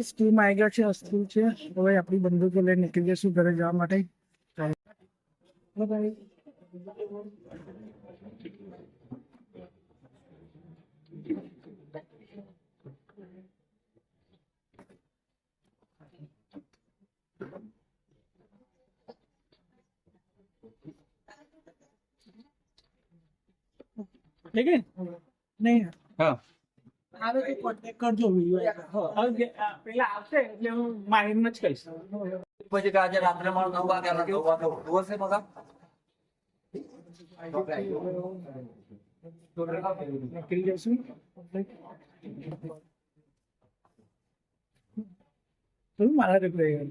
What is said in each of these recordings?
સ્કૂલમાં ઘણી બધા રાખ્યા છે ગાઈસ સ્કૂલમાં આવી ગયા છે સ્કૂલ છે હવે આપણી બંદૂકો લઈને નીકળી જઈશું ઘરે જવા માટે ચાલો ભાઈ ઠીક છે નહીં હા આવે તો કોન્ટેક્ટ કરજો વિડીયો હવે આ પેલા આવશે એટલે હું મારીને જ કહીશ પછી કે આજે રાત્રે મારો નવ વાગે નવ વાગે ઉઠવું હશે મગા નીકળી જશું તો મારા રેપ રહી ગયું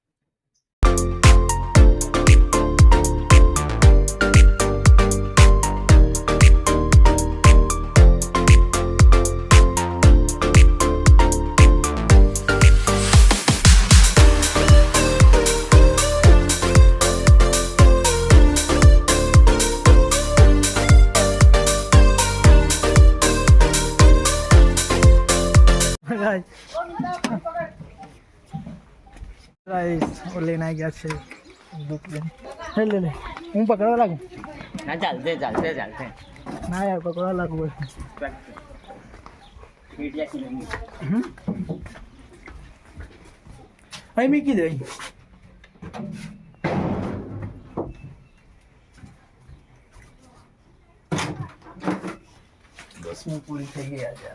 ઓ લઈને આવી ગયા છે. બુક લઈને. લે લે. હું પકડવા લાગુ? ના ચાલશે ચાલશે ચાલશે ના યાર પકડવા લાગુ અહીં મૂકી દે દસમી પૂરી થઈ ગઈ આજે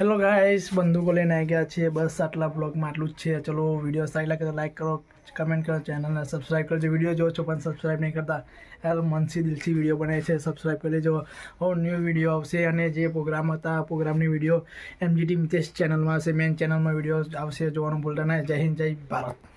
હેલો ગાઈસ બંદૂકો લઈને આવી ગયા છે બસ આટલા બ્લોગમાં આટલું જ છે. ચલો વીડિયો સારી લાગે તો લાઈક કરો કમેન્ટ કરો ચેનલને સબસ્ક્રાઈબ કરજો. વીડિયો જો છો પણ સબસ્ક્રાઈબ નહીં કરતા. યાર, મનથી દિલથી વીડિયો બનાવે છે. સબસ્ક્રાઈબ કરી લેજો. ઓ ન્યૂ વીડિયો આવશે અને જે પ્રોગ્રામ હતા પ્રોગ્રામની વીડિયો એમજીટી મિતેશ ચેનલમાં આવશે. મેન ચેનલમાં વીડિયો આવશે. જોવાનું ભૂલતા નહીં જય હિન્દ, જય ભારત.